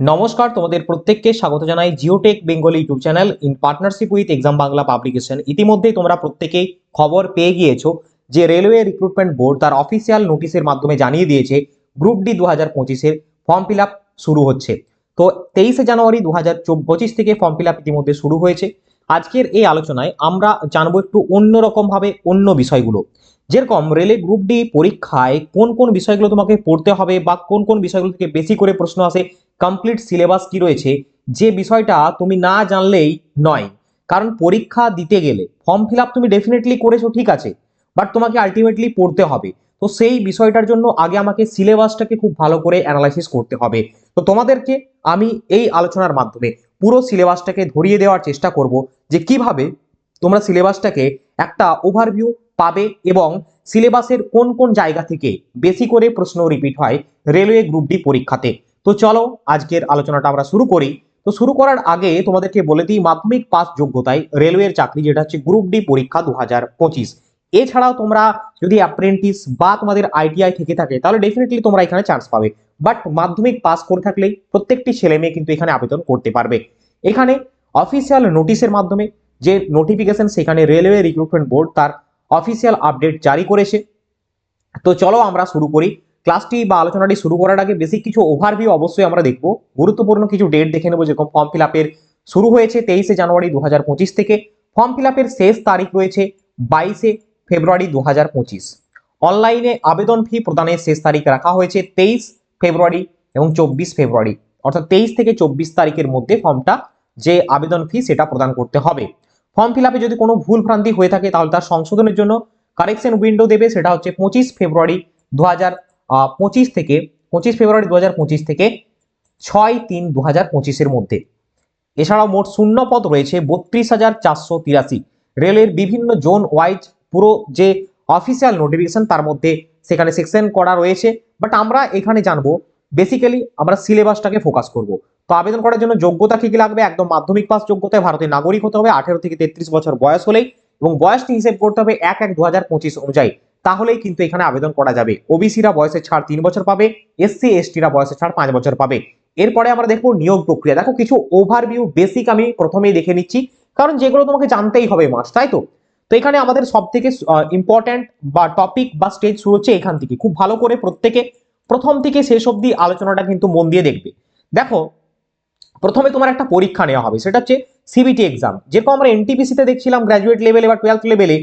নমস্কার, তোমাদের প্রত্যেককে স্বাগত জানাই Geotech Bengali YouTube channel in partnership with exam Bangla publication ইতিমধ্যেই তোমরা প্রত্যেকেই খবর পেয়ে গিয়েছো যে রেলওয়ে রিক্রুটমেন্ট বোর্ড তার অফিসিয়াল নোটিশের মাধ্যমে জানিয়ে দিয়েছে গ্রুপ ডি দু হাজার পঁচিশের ফর্ম ফিল শুরু হচ্ছে। তো তেইশে জানুয়ারি দু হাজার পঁচিশ থেকে ফর্ম ফিল ইতিমধ্যে শুরু হয়েছে। আজকের এই আলোচনায় আমরা জানব একটু অন্যরকমভাবে অন্য বিষয়গুলো। যেরকম রেলে গ্রুপ ডি পরীক্ষায় কোন কোন বিষয়গুলো তোমাকে পড়তে হবে বা কোন কোন বিষয়গুলো থেকে বেশি করে প্রশ্ন আসে কমপ্লিট সিলেবাস কি রয়েছে, যে বিষয়টা তুমি না জানলেই নয়। কারণ পরীক্ষা দিতে গেলে ফর্ম ফিল আপ তুমি ডেফিনেটলি করেছ, ঠিক আছে বাট তোমাকে আলটিমেটলি পড়তে হবে। তো সেই বিষয়টার জন্য আগে আমাকে সিলেবাসটাকে খুব ভালো করে অ্যানালাইসিস করতে হবে। তো তোমাদেরকে আমি এই আলোচনার মাধ্যমে পুরো সিলেবাসটাকে ধরিয়ে দেওয়ার চেষ্টা করব যে কীভাবে তোমরা সিলেবাসটাকে একটা ওভারভিউ পাবে এবং সিলেবাসের কোন কোন জায়গা থেকে বেশি করে প্রশ্ন রিপিট হয় রেলওয়ে গ্রুপ ডি পরীক্ষাতে। তো চলো, আজকের আলোচনাটা আমরা শুরু করি। তো শুরু করার আগে তোমাদেরকে বলে দিই মাধ্যমিক পাস যোগ্যতায় রেলওয়ের চাকরি, যেটা হচ্ছে গ্রুপ ডি পরীক্ষা দু হাজার পঁচিশ। এছাড়াও তোমরা যদি অ্যাপ্রেন্টিস বা তোমাদের আইটিআই থেকে থাকে, তাহলে ডেফিনেটলি তোমরা এখানে চান্স পাবে। বাট মাধ্যমিক পাস করে থাকলেই প্রত্যেকটি ছেলে মেয়ে কিন্তু এখানে আবেদন করতে পারবে। এখানে অফিসিয়াল নোটিশের মাধ্যমে যে নোটিফিকেশন সেখানে রেলওয়ে রিক্রুটমেন্ট বোর্ড তার অফিসিয়াল আপডেট জারি করেছে। তো চলো আমরা শুরু করি। ক্লাসটি বা আলোচনাটি শুরু করার আগে বেসিক কিছু ওভারভিউ অবশ্যই আমরা দেখব। গুরুত্বপূর্ণ কিছু ডেট দেখে নেব, যেরকম ফর্ম ফিল আপের শুরু হয়েছে তেইশে জানুয়ারি দু হাজার পঁচিশ থেকে। ফর্ম ফিল আপের শেষ তারিখ রয়েছে বাইশে ফেব্রুয়ারি দু হাজার পঁচিশ। অনলাইনে আবেদন ফি প্রদানের শেষ তারিখ রাখা হয়েছে তেইশ ফেব্রুয়ারি এবং চব্বিশ ফেব্রুয়ারি। অর্থাৎ তেইশ থেকে চব্বিশ তারিখের মধ্যে ফর্মটা যে আবেদন ফি সেটা প্রদান করতে হবে। ফর্ম ফিল যদি কোনো ভুল ভ্রান্তি হয়ে থাকে তাহলে তার সংশোধনের জন্য কারেকশন উইন্ডো দেবে, সেটা হচ্ছে পঁচিশ ফেব্রুয়ারি দু হাজার পঁচিশ থেকে, পঁচিশ ফেব্রুয়ারি দু হাজার পঁচিশ থেকে ছয় তিন দু হাজার পঁচিশের মধ্যে। এছাড়াও মোট শূন্য পদ রয়েছে বত্রিশ হাজার চারশো তিরাশি। রেলের বিভিন্ন জোন ওয়াইজ পুরো যে অফিসিয়াল নোটিফিকেশন তার মধ্যে সেখানে সেকশন করা রয়েছে। বাট আমরা এখানে জানব, বেসিক্যালি আমরা সিলেবাসটাকে ফোকাস করব। তো আবেদন করার জন্য যোগ্যতা কি কি লাগবে? একদম মাধ্যমিক পাস যোগ্যতায় ভারতের নাগরিক হতে হবে। আঠেরো থেকে তেত্রিশ বছর বয়স হলেই এবং বয়সটি হিসেব করতে হবে এক এক দু অনুযায়ী। তাহলেই কিন্তু এখানে আবেদন করা যাবে। ওবিসিরা বয়সের ছাড় তিন বছর পাবে এসসি এসটিরা বয়সের ছাড় পাঁচ বছর পাবে। এরপরে আমরা দেখব নিয়োগ প্রক্রিয়া। দেখো কিছু ওভারভিউ বেসিক আমি প্রথমেই দেখে নিচ্ছি, কারণ যেগুলো তোমাকে জানতেই হবে মাস তাই তো? তো এখানে আমাদের সব থেকে ইম্পর্ট্যান্ট বা টপিক বা স্টেজ শুরু হচ্ছে এখান থেকে। খুব ভালো করে প্রত্যেকে প্রথম থেকে শেষ অবধি আলোচনাটা কিন্তু মন দিয়ে দেখবে। দেখো, প্রথমে তোমার একটা পরীক্ষা নেওয়া হবে, সেটা হচ্ছে সিবিটি এক্সাম যেরকম আমরা এনটিপিসিতে দেখছিলাম গ্র্যাজুয়েট লেভেলে বা টুয়েলথ লেভেলে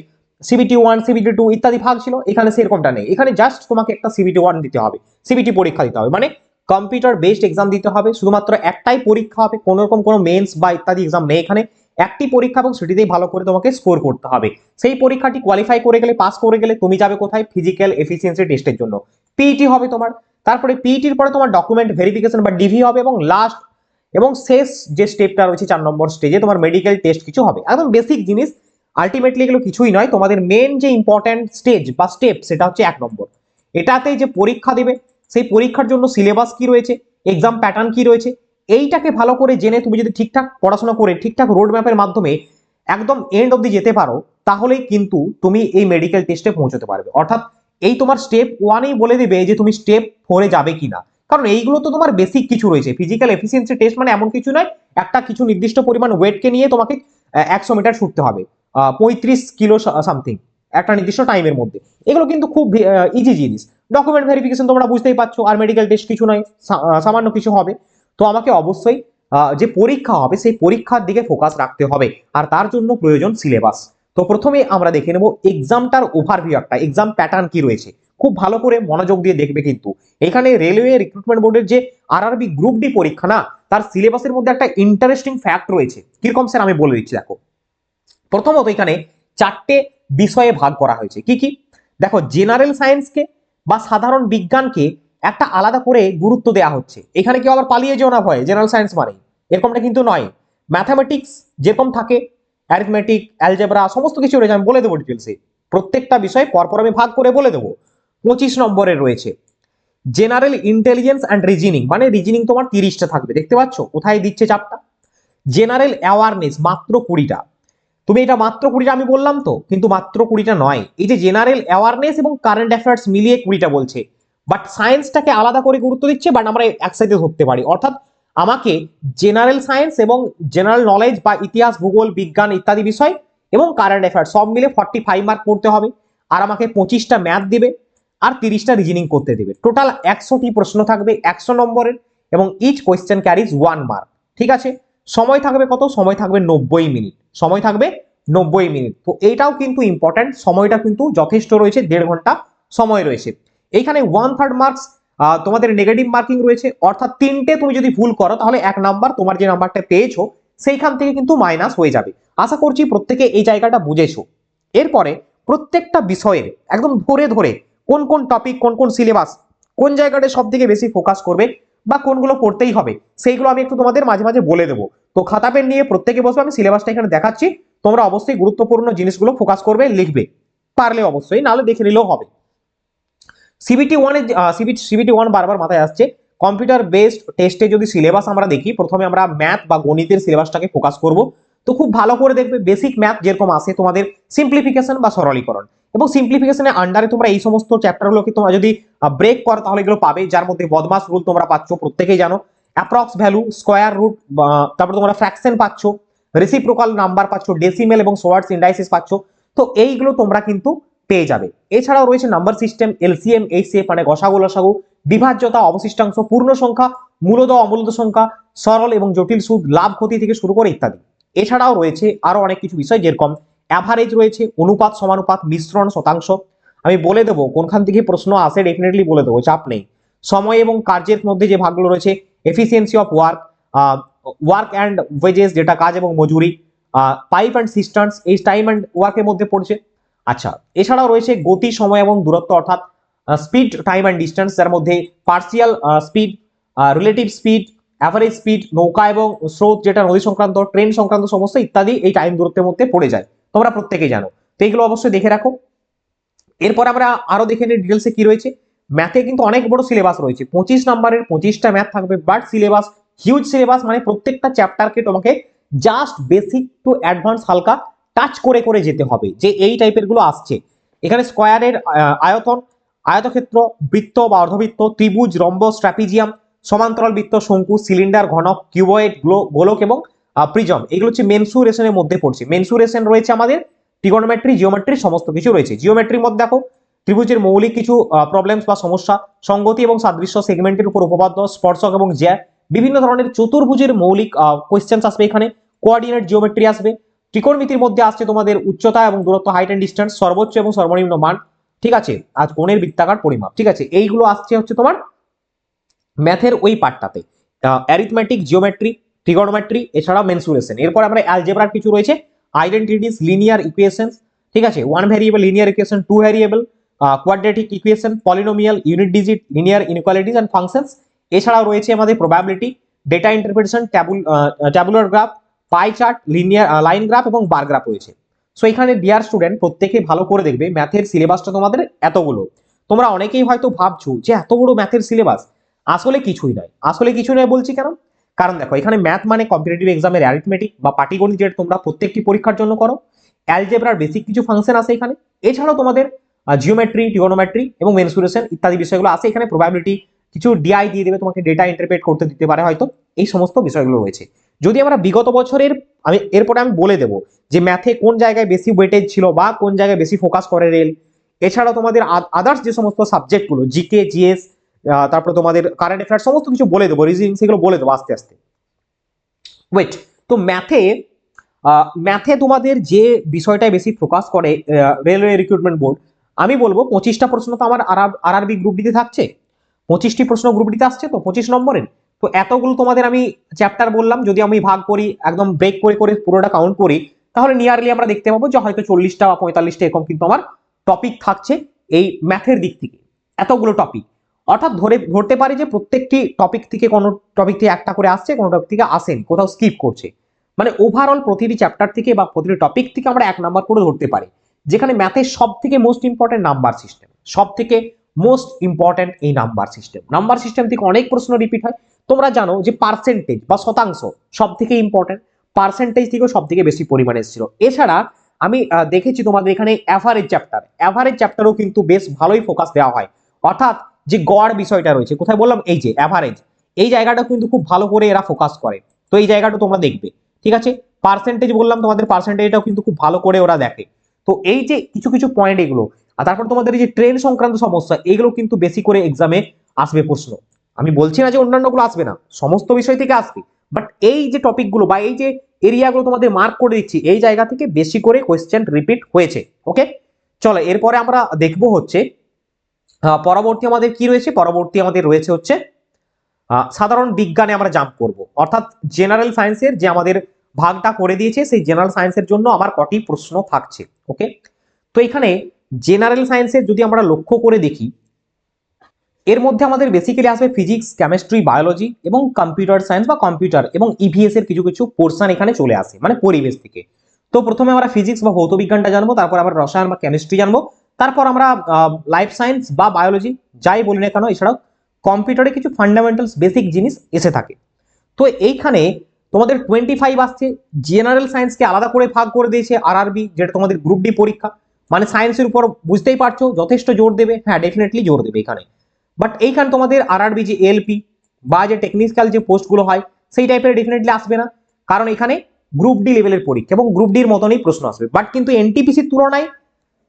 সিবিটি ওয়ান সিবিটি টু ইত্যাদি ভাগ ছিল, এখানে সেরকমটা নেই। এখানে জাস্ট তোমাকে একটা সিবিটি ওয়ান দিতে হবে। সিবিটি পরীক্ষা দিতে হবে। মানে কম্পিউটার বেসড এক্সাম দিতে হবে। শুধুমাত্র একটাই পরীক্ষা হবে কোনো রকম কোনো মেন্স বা ইত্যাদি এক্সাম নেই এখানে। একটি পরীক্ষা এবং সেটিতেই ভালো করে তোমাকে স্কোর করতে হবে। সেই পরীক্ষাটি কোয়ালিফাই করে গেলে পাস করে গেলে তুমি যাবে কোথায়? ফিজিক্যাল এফিসিয়েন্সি টেস্টের জন্য। পিইটি হবে তোমার। তারপরে পিইটির পরে তোমার ডকুমেন্ট ভেরিফিকেশন বা ডিভি হবে এবং লাস্ট এবং শেষ যে স্টেপটা রয়েছে, চার নম্বর স্টেজে তোমার মেডিকেল টেস্ট কিছু হবে। একদম বেসিক জিনিস। আলটিমেটলি এগুলো কিছুই নয়, তোমাদের মেন যে ইম্পর্ট্যান্ট স্টেজ বা স্টেপ সেটা হচ্ছে এক নম্বর। এটাতে যে পরীক্ষা দেবে, সেই পরীক্ষার জন্য সিলেবাস কি রয়েছে এক্সাম প্যাটার্ন কি রয়েছে, এইটাকে ভালো করে জেনে তুমি যদি ঠিকঠাক পড়াশোনা করে, ঠিকঠাক রোড ম্যাপের মাধ্যমে একদম এন্ড অব্দি যেতে পারো, তাহলেই কিন্তু তুমি এই মেডিকেল টেস্টে পৌঁছতে পারবে। অর্থাৎ এই তোমার স্টেপ ওয়ানেই বলে দেবে যে তুমি স্টেপ ফোরে যাবে কিনা। কারণ এইগুলো তো তোমার বেসিক কিছু রয়েছে। ফিজিক্যাল এফিসিয়েন্সি টেস্ট মানে এমন কিছু নয়, একটা কিছু নির্দিষ্ট পরিমাণ ওয়েটকে নিয়ে তোমাকে একশো মিটার ছুটতে হবে। পঁয়ত্রিশ কিলো সামথিং একটা নির্দিষ্ট টাইমের মধ্যে। এগুলো কিন্তু খুব ইজি জিনিস। ডকুমেন্ট ভেরিফিকেশন তোমরা বুঝতেই পারছ, আর মেডিকেল টেস্ট কিছু নয় সামান্য কিছু হবে। তো আমাকে অবশ্যই যে পরীক্ষা হবে, সেই পরীক্ষার দিকে ফোকাস রাখতে হবে। আর তার জন্য প্রয়োজন সিলেবাস তো প্রথমে আমরা দেখে নেব এক্সামটার ওভারভিউ একটা এক্সাম প্যাটার্ন কি রয়েছে। খুব ভালো করে মনোযোগ দিয়ে দেখবে কিন্তু। এখানে রেলওয়ে রিক্রুটমেন্ট বোর্ডের যে আরআরবি গ্রুপ ডি পরীক্ষা না, তার সিলেবাসের মধ্যে একটা ইন্টারেস্টিং ফ্যাক্ট রয়েছে। কীরকম স্যার আমি বলে দিচ্ছি, দেখো। প্রথমত এখানে চারটে বিষয়ে ভাগ করা হয়েছে। কি কি? দেখো জেনারেল সায়েন্সকে বা সাধারণ বিজ্ঞানকে একটা আলাদা করে গুরুত্ব দেওয়া হচ্ছে। এখানে কেউ আবার পালিয়ে যেও না ভয় জেনারেল সায়েন্স মানে এরকমটা কিন্তু নয়। ম্যাথামেটিক্স যেরকম থাকে অ্যারিথমেটিক অ্যালজেব্রা সমস্ত কিছু রয়েছে, আমি বলে দেবো ডিটেলসে প্রত্যেকটা বিষয় পরপর আমি ভাগ করে বলে দেবো। পঁচিশ নম্বরে রয়েছে জেনারেল ইন্টেলিজেন্স অ্যান্ড রিজনিং মানে রিজনিং তোমার তিরিশটা থাকবে। দেখতে পাচ্ছ? কোথায় দিচ্ছে চাপটা? জেনারেল অ্যাওয়ারনেস মাত্র কুড়িটা। তুমি এটা মাত্র কুড়িটা, আমি বললাম তো, কিন্তু মাত্র কুড়িটা নয়। এই যে জেনারেল অ্যাওয়ারনেস এবং কারেন্ট অ্যাফেয়ার্স মিলিয়ে কুড়িটা বলছে। বাট সায়েন্সটাকে আলাদা করে গুরুত্ব দিচ্ছে বাট আমরা একসাথে ধরতে পারি। অর্থাৎ আমাকে জেনারেল সায়েন্স এবং জেনারেল নলেজ বা ইতিহাস, ভূগোল, বিজ্ঞান ইত্যাদি বিষয় এবং কারেন্ট অ্যাফেয়ার সব মিলে ফর্টি ফাইভ মার্ক পড়তে হবে। আর আমাকে পঁচিশটা ম্যাথ দিবে, আর তিরিশটা রিজনিং করতে দেবে। টোটাল একশোটি প্রশ্ন থাকবে, একশো নম্বরের, এবং each question carries one mark ঠিক আছে? সময় থাকবে কত? সময় থাকবে নব্বই মিনিট। সময় থাকবে নব্বই মিনিট। তো এইটাও কিন্তু ইম্পর্ট্যান্ট সময়টা কিন্তু যথেষ্ট রয়েছে, দেড় ঘণ্টা সময় রয়েছে। এইখানে ওয়ান থার্ড মার্কস তোমাদের নেগেটিভ মার্কিং রয়েছে, অর্থাৎ তিনটে তুমি যদি ভুল করো, তাহলে এক নাম্বার তোমার যে নাম্বারটা পেয়েছ, সেইখান থেকে কিন্তু মাইনাস হয়ে যাবে। আশা করছি প্রত্যেকে এই জায়গাটা বুঝেছ। এরপরে প্রত্যেকটা বিষয়ের, একদম ধরে ধরে, কোন কোন টপিক কোন কোন সিলেবাস কোন জায়গাটা সব থেকে বেশি ফোকাস করবে বা কোনগুলো পড়তেই হবে, সেইগুলো আমি একটু তোমাদের মাঝে মাঝে বলে দেবো। তো খাতা, পেন নিয়ে প্রত্যেকে বসবে, আমি সিলেবাসটা এখানে দেখাচ্ছি। তোমরা অবশ্যই গুরুত্বপূর্ণ জিনিসগুলো ফোকাস করবে, লিখবে। পারলে অবশ্যই, নাহলে দেখে নিলেও হবে। সিবিটি ওয়ানে সিবিটি সিবিটি ওয়ান বারবার মাথায় আসছে। কম্পিউটার বেসড টেস্টে যদি সিলেবাস আমরা দেখি, প্রথমে আমরা ম্যাথ বা গণিতের সিলেবাসটাকে ফোকাস করব। তো খুব ভালো করে দেখবে বেসিক ম্যাথ যেরকম আসে তোমাদের সিম্পলিফিকেশন বা সরলীকরণ। এবং সিম্পলিফিকেশনের আন্ডারে তোমরা এই সমস্ত চ্যাপ্টারগুলোকে তোমরা যদি ব্রেক করো, তাহলে এগুলো পাবে। যার মধ্যে বদমাস রুল তোমরা পাচ্ছ, প্রত্যেকেই জানো। অ্যাপ্রক্স ভ্যালু স্কোয়ার রুট তারপরে তোমরা ফ্র্যাকশন পাচ্ছ রেসিপ্রোকাল নাম্বার পাচ্ছ ডেসিমেল এবং সোয়ার্ডস ইন্ডাইসিস পাচ্ছ, তো এইগুলো তোমরা কিন্তু পেয়ে যাবে। এছাড়াও রয়েছে নাম্বার সিস্টেম এলসিএম এইচসিএফ মানে গসাগু লসাগু, বিভাজ্যতা, অবশিষ্টাংশ, পূর্ণ সংখ্যা, মূলদ, অমূলদ সংখ্যা, সরল এবং জটিল সুদ, লাভ, ক্ষতি থেকে শুরু করে ইত্যাদি। এছাড়াও রয়েছে আরও অনেক কিছু বিষয় যেরকম অ্যাভারেজ রয়েছে, অনুপাত, সমানুপাত, মিশ্রণ, শতাংশ। আমি বলে দেবো, কোনখান থেকে প্রশ্ন আসে ডেফিনেটলি বলে দেবো, চাপ নেই। সময় এবং কার্যের মধ্যে যে ভাগগুলো রয়েছে efficiency of work work and wages যেটা কাজ এবং মজুরি পাইপ অ্যান্ড সিস্টেন্স এই টাইম অ্যান্ড ওয়ার্কের মধ্যে পড়ছে। আচ্ছা এছাড়াও রয়েছে গতি, সময় এবং দূরত্ব, অর্থাৎ স্পিড টাইম অ্যান্ড ডিস্টেন্স যার মধ্যে partial speed relative speed average speed নৌকা এবং স্রোত, যেটা নদী সংক্রান্ত ট্রেন সংক্রান্ত সমস্ত ইত্যাদি এই টাইম দূরত্বের মধ্যে পড়ে যায়। তোমরা প্রত্যেকেই জানো। তো এইগুলো অবশ্যই দেখে রাখো। এরপর আমরা আরও দেখে নিই ডিটেলসে কি রয়েছে। ম্যাথে কিন্তু অনেক বড় সিলেবাস রয়েছে। পঁচিশ নাম্বারের পঁচিশটা ম্যাথ থাকবে বাট সিলেবাস হিউজ সিলেবাস মানে প্রত্যেকটা চ্যাপ্টারকে তোমাকে জাস্ট বেসিক টু অ্যাডভান্স হালকা টাচ করে করে যেতে হবে, যে এই টাইপেরগুলো আসছে। এখানে স্কোয়ারের আয়তন, আয়তক্ষেত্র, বৃত্ত বা অর্ধবৃত্ত, ত্রিভুজ রম্বস ট্র্যাপিজিয়াম সমান্তরাল বৃত্ত, শঙ্কু সিলিন্ডার ঘনক কিউবয়েড গোলক এবং প্রিজম এগুলো হচ্ছে মেনসুরেশনের মধ্যে পড়ছে। মেনসুরেশন রয়েছে আমাদের ত্রিগোনোমেট্রি জিওমেট্রি সমস্ত কিছু রয়েছে। জিওমেট্রির মধ্যে দেখো ত্রিভুজের মৌলিক কিছু প্রবলেমস বা সমস্যা, সঙ্গতি এবং সাদৃশ্য সেগমেন্টের উপর উপপাদ্য, স্পর্শক এবং জ্যা বিভিন্ন ধরনের চতুর্ভুজের মৌলিক কোয়েশ্চেন্স আসবে এখানে। কোয়ার্ডিনেট জিওমেট্রি আসবে। ত্রিকোণমিতির মধ্যে আসছে তোমাদের উচ্চতা এবং দূরত্ব হাইট অ্যান্ড ডিস্টেন্স সর্বোচ্চ এবং সর্বনিম্ন মান। ঠিক আছে? আজ কোণের বৃত্তাকার পরিমাপ। ঠিক আছে? এইগুলো আসছে হচ্ছে তোমার ম্যাথের ওই পার্টটাতে অ্যারিথমেটিক জিওমেট্রি ট্রিগোনোমেট্রি এছাড়াও মেনসুরেশন এরপর আমরা অ্যালজেব্রার কিছু রয়েছে। আইডেন্টিটিস লিনিয়ার ইকুয়েশনস ঠিক আছে? One variable linear equation two variable quadratic equation polynomial unit digit linear inequalities and functions এছাড়াও রয়েছে আমাদের probability data interpretation ট্যাবুল tabular graph pie chart linear line graph এবং বার গ্রাফ রয়েছে। সো এখানে dear student প্রত্যেকে ভালো করে দেখবে ম্যাথের সিলেবাসটা তোমাদের এতগুলো। তোমরা অনেকেই হয়তো ভাবছ যে এত বড় ম্যাথের সিলেবাস আসলে কিছুই নয়। আসলে কিছু নয় বলছি কেন? কারণ দেখো, এখানে ম্যাথ মানে কম্পিটিটিভ এক্সামের অ্যারিথমেটিক বা পাটিগণিত যেটা তোমরা প্রত্যেকটি পরীক্ষার জন্য করো। অ্যালজেব্রার বেসিক কিছু ফাংশন আছে এখানে। এছাড়াও তোমাদের জিওমেট্রি টিগোনোমেট্রি এবং মেনসুরেশন ইত্যাদি বিষয়গুলো আছে। এখানে প্রবাবিলিটি কিছু ডিআই দিয়ে দেবে, তোমাকে ডেটা ইন্টারপ্রেট করতে দিতে পারে হয়তো। এই সমস্ত বিষয়গুলো রয়েছে। যদি আমরা বিগত বছরের, আমি এরপরে আমি বলে দেবো যে ম্যাথে কোন জায়গায় বেশি ওয়েটেজ ছিল বা কোন জায়গায় বেশি ফোকাস করে রেল এছাড়াও তোমাদের আদার্স যে সমস্ত সাবজেক্টগুলো জিকে জিএস তারপরে তোমাদের কারেন্ট অ্যাফেয়ার সমস্ত কিছু বলে দেবো রিজনিং সেগুলো বলে দেবো আস্তে আস্তে। ওয়েট তো ম্যাথে ম্যাথে তোমাদের যে বিষয়টায় বেশি ফোকাস করে রেলওয়ে রিক্রুটমেন্ট বোর্ড আমি বলব পঁচিশটা প্রশ্ন তো আমার আর আরবি গ্রুপ ডিতে থাকছে। পঁচিশটি প্রশ্ন গ্রুপ ডিতে আসছে তো পঁচিশ নম্বরের। তো এতগুলো তোমাদের আমি চ্যাপ্টার বললাম, যদি আমি ভাগ করি, একদম ব্রেক করে করে পুরোটা কাউন্ট করি, তাহলে নিয়ারলি আমরা দেখতে পাবো যে হয়তো চল্লিশটা বা পঁয়তাল্লিশটা এরকম কিন্তু আমার টপিক থাকছে এই ম্যাথের দিক থেকে। এতগুলো টপিক অর্থাৎ ধরে, ধরতে পারি যে প্রত্যেকটি টপিক থেকে কোনো টপিক থেকে একটা করে আসছে, কোনো টপিক থেকে আসেন, কোথাও স্কিপ করছে। মানে ওভারঅল প্রতিটি চ্যাপ্টার থেকে বা প্রতিটি টপিক থেকে আমরা এক নাম্বার করে ধরতে পারি। যেখানে ম্যাথের সব থেকে মোস্ট ইম্পর্টেন্ট নাম্বার সিস্টেম সব থেকে মোস্ট ইম্পর্টেন্ট এই নাম্বার সিস্টেম নাম্বার সিস্টেম থেকে অনেক প্রশ্ন রিপিট হয়। তোমরা জানো যে পার্সেন্টেজ বা শতাংশ সব থেকে ইম্পর্টেন্ট পার্সেন্টেজ থেকেও সব থেকে বেশি পরিমাণে এসেছিল। এছাড়া আমি দেখেছি তোমাদের এখানে অ্যাভারেজ চ্যাপ্টার অ্যাভারেজ চ্যাপ্টারও কিন্তু বেশ ভালোই ফোকাস দেওয়া হয়। অর্থাৎ যে গড় বিষয়টা রয়েছে, কোথায় বললাম? এই যে অ্যাভারেজ এই জায়গাটা কিন্তু খুব ভালো করে এরা ফোকাস করে। তো এই জায়গাটা তোমরা দেখবে। ঠিক আছে? পার্সেন্টেজ বললাম তোমাদের পার্সেন্টেজটাও কিন্তু খুব ভালো করে ওরা দেখে। তো এই যে কিছু কিছু পয়েন্ট এগুলো, আর তারপর তোমাদের এই যে ট্রেন সংক্রান্ত সমস্যা, এগুলো কিন্তু বেশি করে এক্সামে আসবে প্রশ্ন। আমি বলছি না যে অন্যান্যগুলো আসবে না, সমস্ত বিষয় থেকে আসবে। বাট এই যে টপিকগুলো বা এই যে এরিয়াগুলো তোমাদের মার্ক করে দিচ্ছি, এই জায়গা থেকে বেশি করে কোয়েশ্চেন রিপিট হয়েছে ওকে চলো, এরপরে আমরা দেখব হচ্ছে পরবর্তী আমাদের কি রয়েছে? পরবর্তী আমাদের রয়েছে হচ্ছে সাধারণ বিজ্ঞানে আমরা জাম্প করব। অর্থাৎ জেনারেল সায়েন্সের যে আমাদের ভাগটা করে দিয়েছে, সেই জেনারেল সায়েন্সের জন্য আমার কটি প্রশ্ন থাকছে ওকে তো এখানে জেনারেল সায়েন্সের যদি আমরা লক্ষ্য করে দেখি, এর মধ্যে আমাদের বেসিক্যালি আসবে ফিজিক্স কেমিস্ট্রি বায়োলজি এবং কম্পিউটার সায়েন্স বা কম্পিউটার এবং ইভিএস এর কিছু কিছু পোর্শন এখানে চলে আসে মানে পরিবেশ থেকে। তো প্রথমে আমরা ফিজিক্স বা ভৌত বিজ্ঞানটা জানব, তারপর আমরা রসায়ন বা কেমিস্ট্রি জানব, তারপর আমরা লাইফ সায়েন্স বা বায়োলজি যাই বলি না কেন, এছাড়াও কম্পিউটারে কিছু ফান্ডামেন্টালস বেসিক জিনিস এসে থাকে। তো এইখানে তোমাদের টোয়েন্টি ফাইভ আসছে জেনারেল সায়েন্সকে আলাদা করে ভাগ করে দিয়েছে আরআরবি যেটা তোমাদের গ্রুপ ডি পরীক্ষা। মানে সায়েন্সের উপর বুঝতেই পারছ, যথেষ্ট জোর দেবে। হ্যাঁ ডেফিনেটলি জোর দেবে এখানে। বাট এইখানে তোমাদের আরআরবি যে এলপি বা যে টেকনিক্যাল যে পোস্টগুলো হয়, সেই টাইপের ডেফিনেটলি আসবে না। কারণ এখানে গ্রুপ ডি লেভেলের পরীক্ষা এবং গ্রুপ ডির মতনই প্রশ্ন আসবে। বাট কিন্তু এনটিপিসির তুলনায়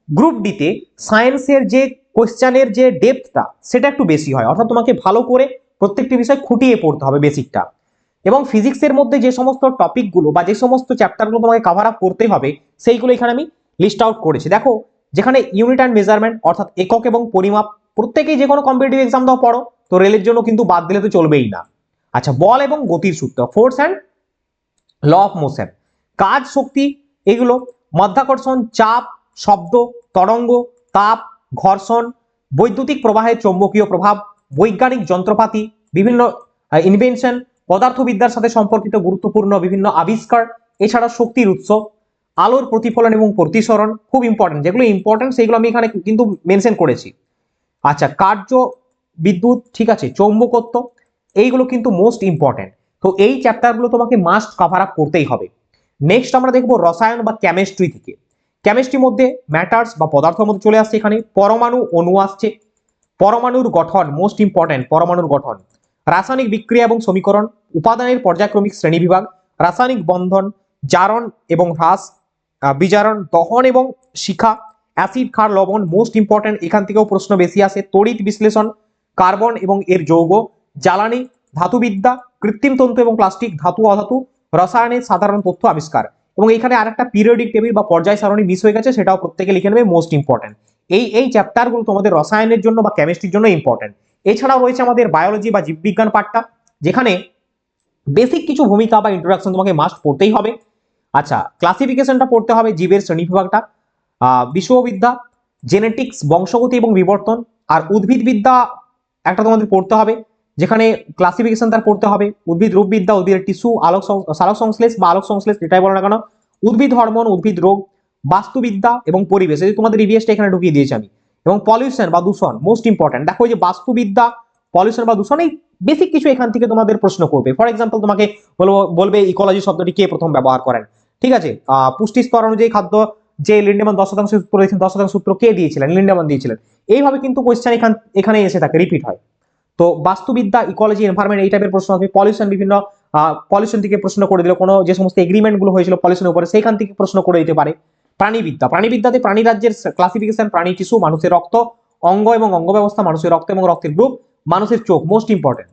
গ্রুপ ডিতে সায়েন্সের যে কোয়েশ্চানের যে ডেপথটা সেটা একটু বেশি হয়। অর্থাৎ তোমাকে ভালো করে প্রত্যেকটি বিষয় খুঁটিয়ে পড়তে হবে বেসিকটা এবং ফিজিক্সের মধ্যে যে সমস্ত টপিকগুলো বা যে সমস্ত চ্যাপ্টারগুলো তোমাকে কাভার আপ করতে হবে, সেইগুলো এখানে আমি লিস্ট আউট করেছি। দেখো, যেখানে ইউনিট অ্যান্ড মেজারমেন্ট অর্থাৎ একক এবং পরিমাপ প্রত্যেকেই যে কোনো কম্পিটিটিভ এক্সাম দাও পড়ো, তো রেলের জন্য কিন্তু বাদ দিলে তো চলবেই না। আচ্ছা বল এবং গতির সূত্র force and law of motion কাজ, শক্তি, এগুলো, মাধ্যাকর্ষণ, চাপ, শব্দ, তরঙ্গ, তাপ, ঘর্ষণ, বৈদ্যুতিক প্রবাহের চৌম্বকীয় প্রভাব, বৈজ্ঞানিক যন্ত্রপাতি, বিভিন্ন ইনভেনশন পদার্থবিদ্যার সাথে সম্পর্কিত গুরুত্বপূর্ণ বিভিন্ন আবিষ্কার, এছাড়া শক্তির উৎস, আলোর প্রতিফলন এবং প্রতিসরণ খুব ইম্পর্টেন্ট যেগুলো ইম্পর্টেন্ট সেগুলো আমি এখানে কিন্তু মেনশন করেছি। আচ্ছা কার্য, বিদ্যুৎ, ঠিক আছে, চৌম্বকত্ব, এইগুলো কিন্তু মোস্ট ইম্পর্টেন্ট তো এই চ্যাপ্টারগুলো তোমাকে মাস্ট কভার আপ করতেই হবে। নেক্সট আমরা দেখব রসায়ন বা কেমিস্ট্রি থেকে। কেমিস্ট্রির মধ্যে ম্যাটার্স বা পদার্থের মধ্যে চলে আসছে এখানে। পরমাণু অণু আসছে। পরমাণুর গঠন মোস্ট ইম্পর্টেন্ট পরমাণুর গঠন। রাসায়নিক বিক্রিয়া এবং সমীকরণ, উপাদানের পর্যায়ক্রমিক শ্রেণীবিভাগ রাসায়নিক বন্ধন, জারণ এবং হ্রাস বিজারণ, দহন এবং শিখা, অ্যাসিড, ক্ষার, লবণ, মোস্ট ইম্পর্টেন্ট এখান থেকেও প্রশ্ন বেশি আসে, তড়িৎ বিশ্লেষণ, কার্বন এবং এর যৌগ, জ্বালানি, ধাতুবিদ্যা, কৃত্রিম তন্তু এবং প্লাস্টিক, ধাতু, অধাতু, রসায়নের সাধারণ তথ্য আবিষ্কার। এবং এখানে আরেকটা পিরিয়ডিক টেবিল বা পর্যায় সারণী মিস হয়ে গেছে, সেটাও প্রত্যেকে লিখে নেবে মোস্ট ইম্পর্টেন্ট এই এই চ্যাপ্টারগুলো তোমাদের রসায়নের জন্য বা কেমিস্ট্রির জন্য ইম্পর্টেন্ট এছাড়াও রয়েছে আমাদের বায়োলজি বা জীববিজ্ঞান পাঠটা, যেখানে বেসিক কিছু ভূমিকা বা ইন্ট্রোডাকশন তোমাকে মাস্ট পড়তেই হবে। আচ্ছা ক্লাসিফিকেশনটা পড়তে হবে জীবের শ্রেণীবিভাগটা। বিশ্ববিদ্যা জেনেটিক্স বংশগতি এবং বিবর্তন, আর উদ্ভিদবিদ্যা একটা তোমাদের পড়তে হবে, যেখানে ক্লাসিফিকেশন তার পড়তে হবে। উদ্ভিদ রূপবিদ্যা, উদ্ভিদের টিস্যু আলোক সালোক সংশ্লেষ বা আলোক সংশ্লেষ, যেটাই বলো না কেন, উদ্ভিদ হরমোন, উদ্ভিদ রোগ, বাস্তুবিদ্যা এবং পরিবেশ। এই তোমাদের ইভিএসটা এখানে ঢুকিয়ে দিয়েছি আমি। এবং পলিউশন বা দূষণ মোস্ট ইম্পর্টেন্ট দেখো যে বাস্তুবিদ্যা পলিউশন বা দূষণ, এই বেসিক কিছু এখান থেকে তোমাদের প্রশ্ন করবে। ফর এক্সাম্পল তোমাকে বলব ইকোলজি শব্দটি কে প্রথম ব্যবহার করেন? ঠিক আছে? পুষ্টি স্তর অনুযায়ী খাদ্য, যে লিন্ডেমান দশ শতাংশ সূত্র দিয়েছেন দশ শতাংশ সূত্র কে দিয়েছিলেন? লিন্ডেমান দিয়েছিলেন। এইভাবে কিন্তু কোয়েশ্চেন এখান, এখানে এসে থাকে রিপিট হয়। তো বাস্তুবিদ্যা ইকোলজি এনভায়রনমেন্ট এই টাইপের প্রশ্ন আসবে। পলিউশন বিভিন্ন পলিউশন থেকে প্রশ্ন করে দিল। কোনো যে সমস্ত এগ্রিমেন্টগুলো হয়েছিল পলিউশনের উপরে, সেইখান থেকে প্রশ্ন করে দিতে পারে। প্রাণীবিদ্যা। প্রাণীবিদ্যাতে প্রাণী রাজ্যের ক্লাসিফিকেশন প্রাণী, টিস্যু, মানুষের রক্ত, অঙ্গ এবং অঙ্গ ব্যবস্থা মানুষের রক্ত এবং রক্তের গ্রুপ মানুষের চোখ মোস্ট ইম্পর্টেন্ট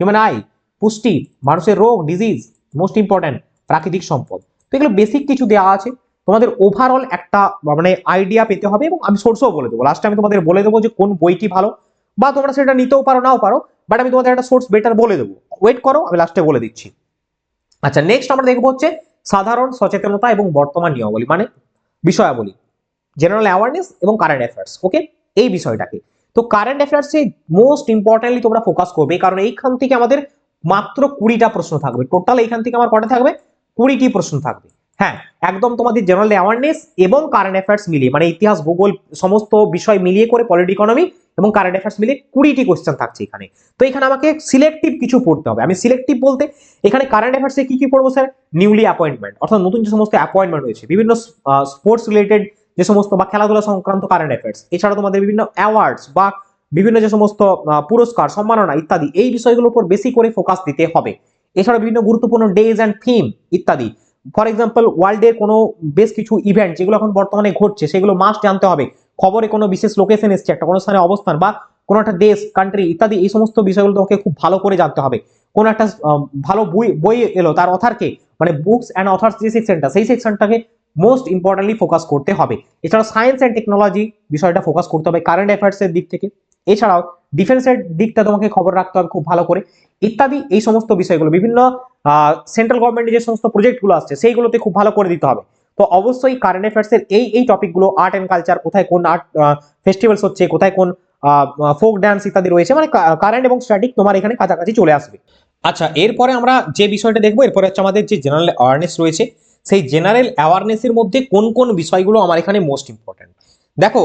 হিউম্যান আই পুষ্টি, মানুষের রোগ ডিজিজ মোস্ট ইম্পর্টেন্ট প্রাকৃতিক সম্পদ। তো এগুলো বেসিক কিছু দেওয়া আছে। তোমাদের ওভারঅল একটা মানে আইডিয়া পেতে হবে এবং আমি সোর্সও বলে দেবো। লাস্টে আমি তোমাদের বলে দেবো যে কোন বইটি ভালো, বা তোমরা সেটা নিতেও পারো, নাও পারো বাট আমি তোমাদের একটা সোর্স বেটার বলে দেবো। ওয়েট করো, আমি লাস্টে বলে দিচ্ছি। আচ্ছা নেক্সট আমরা দেখব হচ্ছে সাধারণ সচেতনতা এবং বর্তমান নিয়মাবলী। মানে বিষয়াবলী জেনারেল অ্যাওয়ারনেস এবং কারেন্ট অ্যাফেয়ার্স ওকে এই বিষয়টাকে। তো কারেন্ট অ্যাফেয়ার্সে মোস্ট ইম্পর্টেন্টলি তোমরা ফোকাস করবে, কারণ এইখান থেকে আমাদের মাত্র কুড়িটা প্রশ্ন থাকবে। টোটাল এইখান থেকে আমার কটা থাকবে? কুড়িটি প্রশ্ন থাকবে। হ্যাঁ একদম তোমাদের জেনারেল অ্যাওয়ারনেস এবং কারেন্ট অ্যাফেয়ার্স মিলিয়ে মানে ইতিহাস, ভূগোল, সমস্ত বিষয় মিলিয়ে করে পলিটি ইকোনমি এবং কারেন্ট অ্যাফেয়ার্স মিলে কুড়িটি কোয়েশ্চেন থাকছে এখানে। তো এখানে আমাকে সিলেক্টিভ কিছু পড়তে হবে। আমি সিলেক্টিভ বলতে এখানে কারেন্ট অ্যাফেয়ার্সে কি কি পড়ব স্যার নিউলি অ্যাপয়েন্টমেন্ট অর্থাৎ নতুন যে সমস্ত অ্যাপয়েন্টমেন্ট হয়েছে বিভিন্ন স্পোর্টস রিলেটেড যে সমস্ত বা খেলাধুলা সংক্রান্ত কারেন্ট অ্যাফেয়ার্স এছাড়া তোমাদের বিভিন্ন অ্যাওয়ার্ডস বা বিভিন্ন যে সমস্ত পুরস্কার, সম্মাননা ইত্যাদি, এই বিষয়গুলোর উপর বেশি করে ফোকাস দিতে হবে। এছাড়া বিভিন্ন গুরুত্বপূর্ণ ডেজ অ্যান্ড থিম ইত্যাদি। ফর এক্সাম্পল ওয়ার্ল্ডের কোনো বেশ কিছু ইভেন্ট যেগুলো এখন বর্তমানে ঘটছে, সেগুলো মাস্ট জানতে হবে। খবরে কোনো বিশেষ লোকেশন এসছে, একটা কোনো স্থানে অবস্থান বা কোনো একটা দেশ কান্ট্রি ইত্যাদি, এই সমস্ত বিষয়গুলো তোমাকে খুব ভালো করে জানতে হবে। কোন একটা ভালো বই বই এলো, তার অথারকে মানে বুকস অ্যান্ড অথার্স যে সেকশনটা সেই সেকশনটাকে মোস্ট ইম্পর্টেন্টলি ফোকাস করতে হবে। এছাড়া সায়েন্স অ্যান্ড টেকনোলজি বিষয়টা ফোকাস করতে হবে কারেন্ট অ্যাফেয়ার্সের দিক থেকে। এছাড়াও ডিফেন্সের দিকটা তোমাকে খবর রাখতে হবে খুব ভালো করে। ইত্যাদি, এই সমস্ত বিষয়গুলো, বিভিন্ন সেন্ট্রাল গভর্নমেন্টের যে সমস্ত প্রজেক্টগুলো আসছে, সেইগুলোতে খুব ভালো করে দিতে হবে। তো অবশ্যই কারেন্ট অ্যাফেয়ার্সের এই এই টপিকগুলো আর্ট অ্যান্ড কালচার কোথায় কোন আর্ট ফেস্টিভ্যালস হচ্ছে, কোথায় কোন ফোক ডান্স ইত্যাদি রয়েছে মানে কারেন্ট এবং স্ট্যাটিক তোমার এখানে কাছাকাছি চলে আসবে। আচ্ছা এরপরে আমরা যে বিষয়টা দেখব, এরপরে হচ্ছে আমাদের যে জেনারেল অ্যাওয়ারনেস রয়েছে, সেই জেনারেল অ্যাওয়ারনেসের মধ্যে কোন কোন বিষয়গুলো আমার এখানে মোস্ট ইম্পর্টেন্ট দেখো,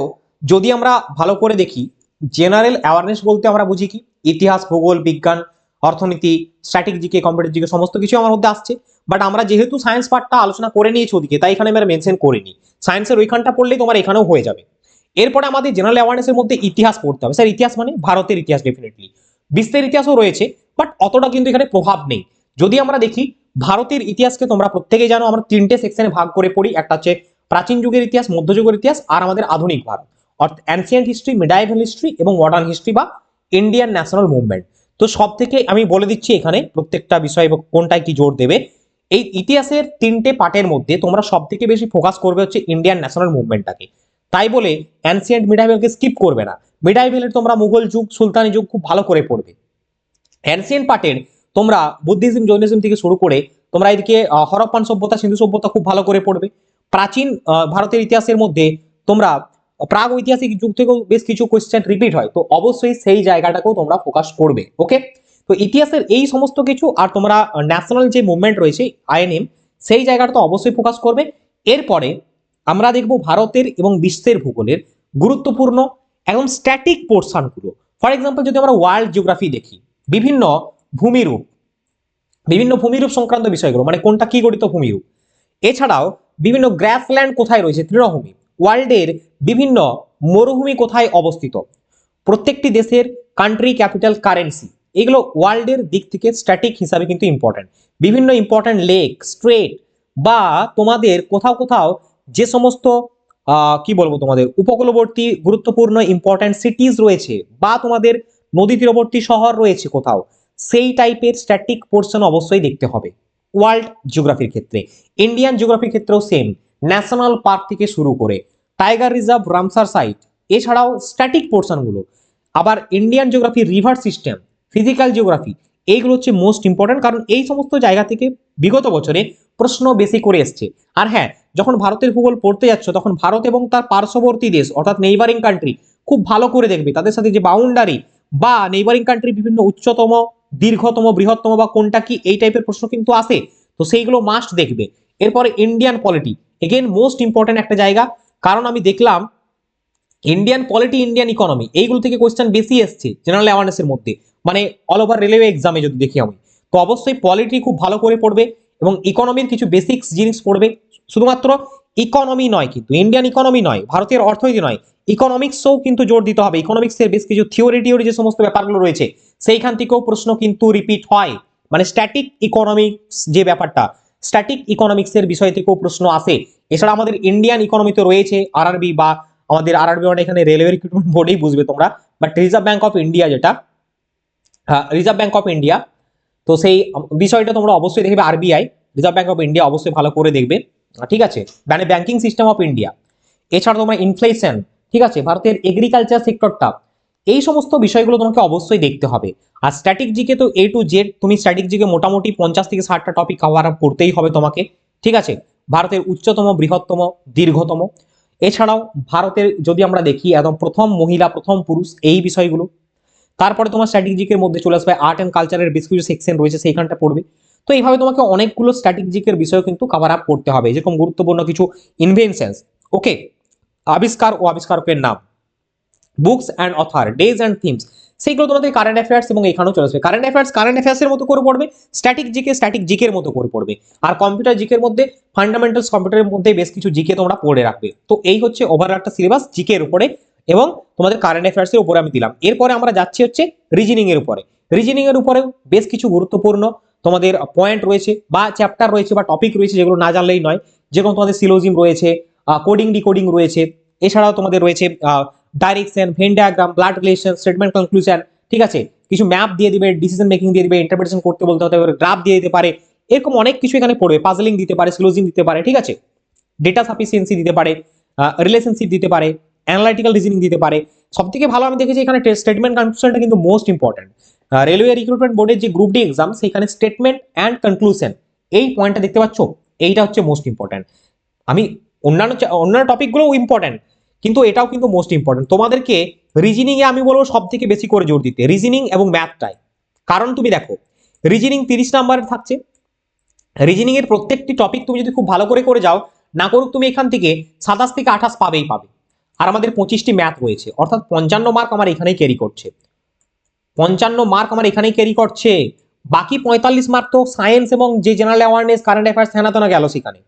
যদি আমরা ভালো করে দেখি জেনারেল অ্যাওয়ারনেস বলতে আমরা বুঝি কি? ইতিহাস, ভূগোল, বিজ্ঞান অর্থনীতি স্ট্যাটিক জিকে কম্পিউটার জিকে সমস্ত কিছু আমার মধ্যে আসছে। বাট আমরা যেহেতু সায়েন্স পার্টটা আলোচনা করে নিয়েছি ওদিকে, তাই এখানে আমরা মেনশন করিনি। সায়েন্সের ওইখানটা পড়লেই তোমার এখানেও হয়ে যাবে। এরপরে আমাদের জেনারেল অ্যাওয়ারনেসের মধ্যে ইতিহাস পড়তে হবে। স্যার ইতিহাস মানে ভারতের ইতিহাস ডেফিনেটলি বিশ্বের ইতিহাসও রয়েছে বাট অতটা কিন্তু এখানে প্রভাব নেই। যদি আমরা দেখি, ভারতের ইতিহাসকে তোমরা প্রত্যেকেই জানো, আমরা তিনটে সেকশনে ভাগ করে পড়ি। একটা হচ্ছে প্রাচীন যুগের ইতিহাস, মধ্যযুগের ইতিহাস, আর আমাদের আধুনিক ভারত। অর্থাৎ অ্যানসিয়েন্ট হিস্ট্রি মিডাইভাল হিস্ট্রি এবং মডার্ন হিস্ট্রি বা ইন্ডিয়ান ন্যাশনাল মুভমেন্ট তো সব থেকে আমি বলে দিচ্ছি এখানে প্রত্যেকটা বিষয় কোনটায় কি জোর দেবে। এই ইতিহাসের তিনটে পার্টের মধ্যে তোমরা সব থেকে বেশি ফোকাস করবে হচ্ছে ইন্ডিয়ান ন্যাশনাল মুভমেন্টটাকে তাই বলে অ্যানসিয়েন্ট মিডাইভেলকে স্কিপ করবে না। মিডাইভেলের তোমরা মুঘল যুগ, সুলতানি যুগ খুব ভালো করে পড়বে। অ্যানসিয়েন্ট পার্টের তোমরা বুদ্ধিজম জৈনিজম থেকে শুরু করে তোমরা এদিকে হরপ্পান সভ্যতা, সিন্ধু সভ্যতা খুব ভালো করে পড়বে। প্রাচীন ভারতের ইতিহাসের মধ্যে তোমরা প্রাগ ঐতিহাসিক যুগ থেকেও বেশ কিছু কোয়েশ্চেন রিপিট হয়। তো অবশ্যই সেই জায়গাটাকেও তোমরা ফোকাস করবে ওকে তো ইতিহাসের এই সমস্ত কিছু আর তোমরা ন্যাশনাল যে মুভমেন্ট রয়েছে আইএনএম সেই জায়গাটা তো অবশ্যই ফোকাস করবে। এরপরে আমরা দেখব ভারতের এবং বিশ্বের ভূগোলের গুরুত্বপূর্ণ একদম স্ট্যাটিক পোর্শনগুলো ফর এক্সাম্পল যদি আমরা ওয়ার্ল্ড জিওগ্রাফি দেখি, বিভিন্ন ভূমিরূপ বিভিন্ন ভূমিরূপ সংক্রান্ত বিষয়গুলো মানে কোনটা কি গঠিত ভূমিরূপ? এছাড়াও বিভিন্ন গ্রাসল্যান্ড কোথায় রয়েছে তৃণভূমি ওয়ার্ল্ডের বিভিন্ন মরুভূমি কোথায় অবস্থিত? প্রত্যেকটি দেশের কান্ট্রি ক্যাপিটাল কারেন্সি এগুলো ওয়ার্ল্ডের দিক থেকে স্ট্যাটিক হিসাবে কিন্তু ইম্পর্ট্যান্ট বিভিন্ন ইম্পর্ট্যান্ট লেক স্ট্রেট বা তোমাদের কোথাও কোথাও যে সমস্ত কি বলব তোমাদের, উপকূলবর্তী গুরুত্বপূর্ণ ইম্পর্ট্যান্ট সিটিজ রয়েছে বা তোমাদের নদী তীরবর্তী শহর রয়েছে কোথাও, সেই টাইপের স্ট্যাটিক পোর্শন অবশ্যই দেখতে হবে। ওয়ার্ল্ড জিওগ্রাফির ক্ষেত্রে। ইন্ডিয়ান জিওগ্রাফির ক্ষেত্রেও সেম ন্যাশনাল পার্ক থেকে শুরু করে টাইগার রিজার্ভ, রামসার সাইট, এছাড়াও স্ট্যাটিক পোর্শনগুলো। আবার Indian geography, river system, physical geography, এইগুলো হচ্ছে মোস্ট ইম্পর্ট্যান্ট কারণ এই সমস্ত জায়গা থেকে বিগত বছরে প্রশ্ন বেশি করে এসছে। আর হ্যাঁ যখন ভারতের ভূগোল পড়তে যাচ্ছ, তখন ভারত এবং তার পার্শ্ববর্তী দেশ, অর্থাৎ নেইবারিং কান্ট্রি খুব ভালো করে দেখবে। তাদের সাথে যে বাউন্ডারি বা নেইবারিং কান্ট্রি বিভিন্ন উচ্চতম, দীর্ঘতম, বৃহত্তম বা কোনটা কি, এই টাইপের প্রশ্ন কিন্তু আসে। তো সেইগুলো মাস্ট দেখবে। এরপরে Indian polity again most important একটা জায়গা, কারণ আমি দেখলাম ইন্ডিয়ান পলিটি ইন্ডিয়ান ইকোনমি এইগুলো থেকে কোয়েশ্চেন বেশি এসছে জেনারেল অ্যাওয়ারনেসের মধ্যে মানে অল ওভার রেলওয়ে এক্সামে যদি দেখি আমি। তো অবশ্যই পলিটি খুব ভালো করে পড়বে এবং ইকোনমির কিছু বেসিক্স জিনিস পড়বে, শুধুমাত্র ইকোনমি নয় কিন্তু ইন্ডিয়ান ইকোনমি নয়, ভারতের অর্থনীতি নয় ইকোনমিক্সও কিন্তু জোর দিতে হবে। ইকোনমিক্সের বেশ কিছু থিওরি টিওরি যে সমস্ত ব্যাপারগুলো রয়েছে, সেইখান থেকেও প্রশ্ন কিন্তু রিপিট হয়। মানে স্ট্যাটিক ইকোনমিক্স যে ব্যাপারটা স্ট্যাটিক ইকোনমিক্সের বিষয় থেকেও প্রশ্ন আসে। এছাড়া আমাদের ইন্ডিয়ান ইকোনমিতে রয়েছে আরআরবি বা আমাদের আরআরবি মানে এখানে রেলওয়ে রিক্রুটমেন্ট বোর্ডেই বুঝবে তোমরা। But reserve bank of India যেটা রিজার্ভ ব্যাংক অফ ইন্ডিয়া তো সেই বিষয়টা তোমরা অবশ্যই দেখবে RBI reserve bank of India অবশ্যই ভালো করে দেখবে। ঠিক আছে? মানে ব্যাংকিং সিস্টেম অফ ইন্ডিয়া এছাড়া তোমরা ইনফ্লেশন ঠিক আছে? ভারতের এগ্রিকালচার সেক্টরটা এই সমস্ত বিষয়গুলো তোমাকে অবশ্যই দেখতে হবে। আর স্ট্যাটিক জিকে তো এ টু জেড তুমি স্ট্যাটিক জিকে মোটামুটি পঞ্চাশ থেকে ষাটটা টপিক কভার আপ করতেই হবে তোমাকে, ঠিক আছে? ভারতের উচ্চতম, বৃহত্তম, দীর্ঘতম। এছাড়াও ভারতের যদি আমরা দেখি, একদম প্রথম মহিলা, প্রথম পুরুষ এই বিষয়গুলো। তারপরে তোমার স্ট্র্যাটেজিকের মধ্যে চলে আসবে আর্ট অ্যান্ড কালচারের বেশ কিছু সেকশন রয়েছে, সেইখানটা পড়বে। তো এইভাবে তোমাকে অনেকগুলো স্ট্র্যাটেজিকের বিষয় কিন্তু কভার আপ করতে হবে। যেরকম গুরুত্বপূর্ণ কিছু ইনভেনশনস ওকে আবিষ্কার ও আবিষ্কারকের নাম। Books and author days and themes সেইগুলো তোমাদের কারেন্ট অ্যাফেয়ার্স এবং এখানেও চলে আসবে। কারেন্ট অ্যাফেয়ার্স কারেন্ট অ্যাফেয়ার্সের মতো করে পড়বে। স্ট্যাটিক জিকে স্ট্যাটিক জিকের মতো করে পড়বে। আর কম্পিউটার জিকের মধ্যে ফান্ডামেন্টালস কম্পিউটারের মধ্যে বেশ কিছু জিকে তোমরা পড়ে রাখবে। তো এই হচ্ছে ওভারঅল একটা সিলেবাস জিকের উপরে এবং তোমাদের কারেন্ট অ্যাফেয়ার্সের উপরে আমি দিলাম। এরপরে আমরা যাচ্ছি হচ্ছে রিজনিং এর উপরে। রিজনিং এর উপরেও বেশ কিছু গুরুত্বপূর্ণ তোমাদের পয়েন্ট রয়েছে বা চ্যাপ্টার রয়েছে বা টপিক রয়েছে যেগুলো না জানলেই নয়। যেরকম তোমাদের সিলোজিম রয়েছে কোডিং ডিকোডিং রয়েছে। এছাড়াও তোমাদের রয়েছে direction Venn diagram blood relation statement conclusion ঠিক আছে? কিছু ম্যাপ দিয়ে দিবে ডিসিশন মেকিং দিয়ে দিবে ইন্টারপ্রিটেশন করতে বলতে হতে পারে গ্রাফ দিয়ে দিতে পারে, এরকম অনেক কিছু এখানে পড়বে পাজলিং দিতে পারে স্লোজিং দিতে পারে, ঠিক আছে? ডেটা সাফিসিয়েন্সি দিতে পারে রিলেশনশিপ দিতে পারে অ্যানালাইটিক্যাল রিজনিং দিতে পারে। সব থেকে ভালো আমি দেখেছি এখানে স্টেটমেন্ট কনক্লুশনটা কিন্তু মোস্ট ইম্পর্টেন্ট রেলওয়ে রিক্রুটমেন্ট বোর্ডের যে গ্রুপ ডি এক্সাম সেখানে স্টেটমেন্ট অ্যান্ড কনক্লুশন এই পয়েন্টটা দেখতে পাচ্ছ? এইটা হচ্ছে মোস্ট ইম্পর্টেন্ট আমি অন্যান্য অন্যান্য টপিকগুলোও ইম্পর্টেন্ট কিন্তু এটাও কিন্তু মোস্ট ইম্পর্টেন্ট তোমাদেরকে রিজনিংয়ে আমি বলব সব থেকে বেশি করে জোর দিতে। রিজনিং এবং ম্যাথটাই কারণ তুমি দেখো রিজনিং তিরিশ নাম্বার থাকছে। রিজনিং এর প্রত্যেকটি টপিক তুমি যদি খুব ভালো করে করে যাও, না করুক তুমি এখান থেকে সাতাশ থেকে আঠাশ পাবেই পাবে। আর আমাদের পঁচিশটি ম্যাথ রয়েছে। অর্থাৎ পঞ্চান্ন মার্ক আমার এখানেই ক্যারি করছে। পঞ্চান্ন মার্ক আমার এখানেই ক্যারি করছে। বাকি পঁয়তাল্লিশ মার্ক তো সায়েন্স এবং যে জেনারেল অ্যাওয়ারনেস কারেন্ট অ্যাফেয়ার্স হেনা গেল সেখানে।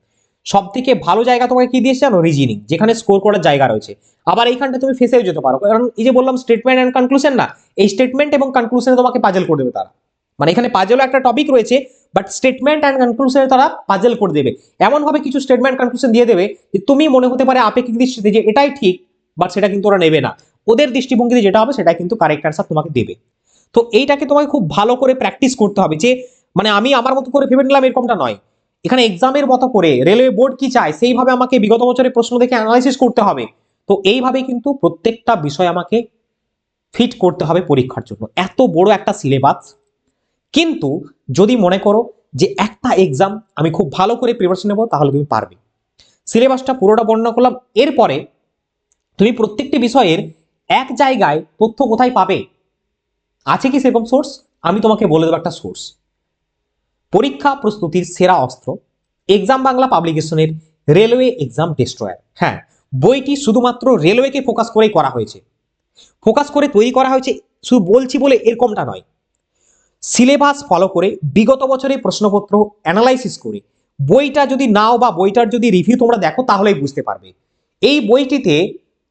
সব থেকে ভালো জায়গা তোমাকে কি দিয়েছে জানো? রিজনিং যেখানে স্কোর করার জায়গা রয়েছে। আবার এইখানটা তুমি ফেসেও যেতে পারো। কারণ এই যে বললাম স্টেটমেন্ট অ্যান্ড কনক্লুশন না, এই স্টেটমেন্ট এবং কনক্লুশনে তোমাকে পাজল করে দেবে তারা। মানে এখানে পাজলও একটা টপিক রয়েছে বাট স্টেটমেন্ট অ্যান্ড কনক্লুশনে তারা পাজল করে দেবে। এমন ভাবে কিছু স্টেটমেন্ট কনক্লুশন দিয়ে দেবে যে তুমি মনে হতে পারে আপেক্ষিক দৃষ্টিতে যে এটাই ঠিক বাট সেটা কিন্তু ওরা নেবে না। ওদের দৃষ্টিভঙ্গিতে যেটা হবে সেটা কিন্তু কারেক্ট অ্যান্সার তোমাকে দেবে। তো এইটাকে তোমাকে খুব ভালো করে প্র্যাকটিস করতে হবে যে মানে আমি আমার মতো করে ভেবে নিলাম এরকমটা নয়। এখানে এক্সামের মতো করে রেলওয়ে বোর্ড কি চায়, সেইভাবে আমাকে বিগত বছরের প্রশ্ন দেখে অ্যানালাইসিস করতে হবে। তো এইভাবে কিন্তু প্রত্যেকটা বিষয় আমাকে ফিট করতে হবে পরীক্ষার জন্য। এত বড় একটা সিলেবাস কিন্তু যদি মনে করো যে একটা এক্সাম আমি খুব ভালো করে প্রিপারেশন নেব, তাহলে তুমি পারবে। সিলেবাসটা পুরোটা বর্ণনা করলাম। এরপরে তুমি প্রত্যেকটি বিষয়ের এক জায়গায় তথ্য কোথায় পাবে? আছে কি সেরকম সোর্স আমি তোমাকে বলে দেবো একটা সোর্স পরীক্ষা প্রস্তুতির সেরা অস্ত্র এক্সাম বাংলা পাবলিকেশনের রেলওয়ে এক্সাম ডেস্ট্রয়ার হ্যাঁ বইটি শুধুমাত্র রেলওয়েকে ফোকাস করেই করা হয়েছে। ফোকাস করে তৈরি করা হয়েছে শুধু বলছি বলে এরকমটা নয়। সিলেবাস ফলো করে বিগত বছরের প্রশ্নপত্র অ্যানালাইসিস করে বইটা যদি নাও বা বইটার যদি রিভিউ তোমরা দেখো তাহলেই বুঝতে পারবে। এই বইটিতে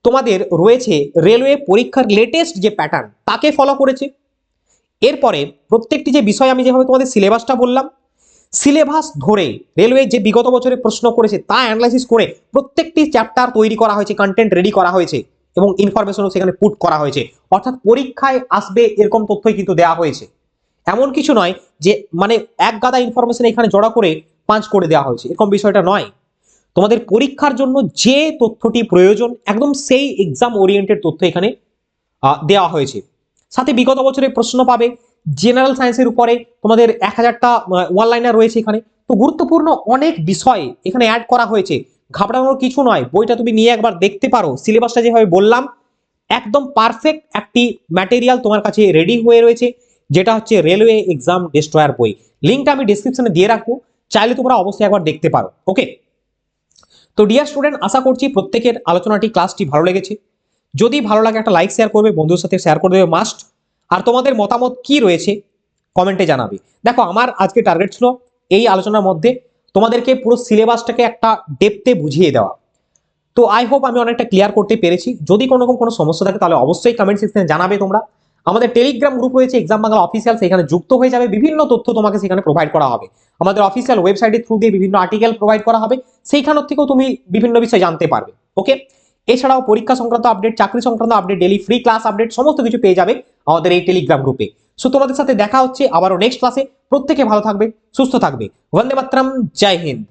তোমাদের রয়েছে রেলওয়ে পরীক্ষার লেটেস্ট যে প্যাটার্ন তাকে ফলো করেছে। এরপরে প্রত্যেকটি যে বিষয় আমি যেভাবে তোমাদের সিলেবাসটা বললাম, সিলেবাস ধরে রেলওয়ে যে বিগত বছরে প্রশ্ন করেছে তা অ্যানালাইসিস করে প্রত্যেকটি চ্যাপ্টার তৈরি করা হয়েছে কন্টেন্ট রেডি করা হয়েছে এবং ইনফরমেশনও সেখানে পুট করা হয়েছে। অর্থাৎ পরীক্ষায় আসবে এরকম তথ্যই কিন্তু দেওয়া হয়েছে। এমন কিছু নয় যে মানে এক গাদা ইনফরমেশন এখানে জড়া করে পাঁচ করে দেওয়া হয়েছে। এরকম বিষয়টা নয়। তোমাদের পরীক্ষার জন্য যে তথ্যটি প্রয়োজন, একদম সেই এক্সাম ওরিয়েন্টেড তথ্য এখানে দেওয়া হয়েছে। সাথে বিগত বছরে প্রশ্ন পাবে। জেনারেল সায়েন্সের উপরে তোমাদের এক হাজারটা ওয়ান লাইনার রয়েছে এখানে। তো গুরুত্বপূর্ণ অনেক বিষয় এখানে অ্যাড করা হয়েছে। ঘাবড়ানোর কিছু নয়, বইটা তুমি নিয়ে একবার দেখতে পারো। সিলেবাসটা যেভাবে বললাম, একদম পারফেক্ট একটি ম্যাটেরিয়াল তোমার কাছে রেডি হয়ে রয়েছে, যেটা হচ্ছে রেলওয়ে এক্সাম ডেস্ট্রয়ার বই। লিঙ্কটা আমি ডিসক্রিপশনে দিয়ে রাখব, চাইলে তোমরা অবশ্যই একবার দেখতে পারো। ওকে তো ডিয়ার স্টুডেন্ট আশা করছি প্রত্যেকের আলোচনাটি ক্লাসটি ভালো লেগেছে। যদি ভালো লাগে একটা লাইক শেয়ার করবে, বন্ধুদের সাথে শেয়ার করে দেবে মাস্ট আর তোমাদের মতামত কি রয়েছে কমেন্টে জানাবে। দেখো, আমার আজকে টার্গেট ছিল এই আলোচনার মধ্যে তোমাদেরকে পুরো সিলেবাসটাকে একটা ডেপতে বুঝিয়ে দেওয়া। তো আই হোপ আমি অনেকটা ক্লিয়ার করতে পেরেছি। যদি কোনো রকম কোনো সমস্যা থাকে, তাহলে অবশ্যই কমেন্ট সেকশনে জানাবে তোমরা। আমাদের টেলিগ্রাম গ্রুপ রয়েছে এক্সাম বাংলা অফিসিয়াল সেখানে যুক্ত হয়ে যাবে। বিভিন্ন তথ্য তোমাকে সেখানে প্রোভাইড করা হবে। আমাদের অফিসিয়াল ওয়েবসাইটের থ্রু দিয়ে বিভিন্ন আর্টিকেল প্রোভাইড করা হবে। সেইখানের থেকেও তুমি বিভিন্ন বিষয় জানতে পারবে। ওকে এছাড়াও পরীক্ষা সংক্রান্ত আপডেট চাকরি সংক্রান্ত update daily free class update সমস্ত কিছু পেয়ে যাবে আমাদের এই টেলিগ্রাম গ্রুপে সো তোমাদের সাথে দেখা হচ্ছে আবারও নেক্সট ক্লাসে প্রত্যেকে ভালো থাকবে, সুস্থ থাকবে। বন্দে মাতরম জয় হিন্দ।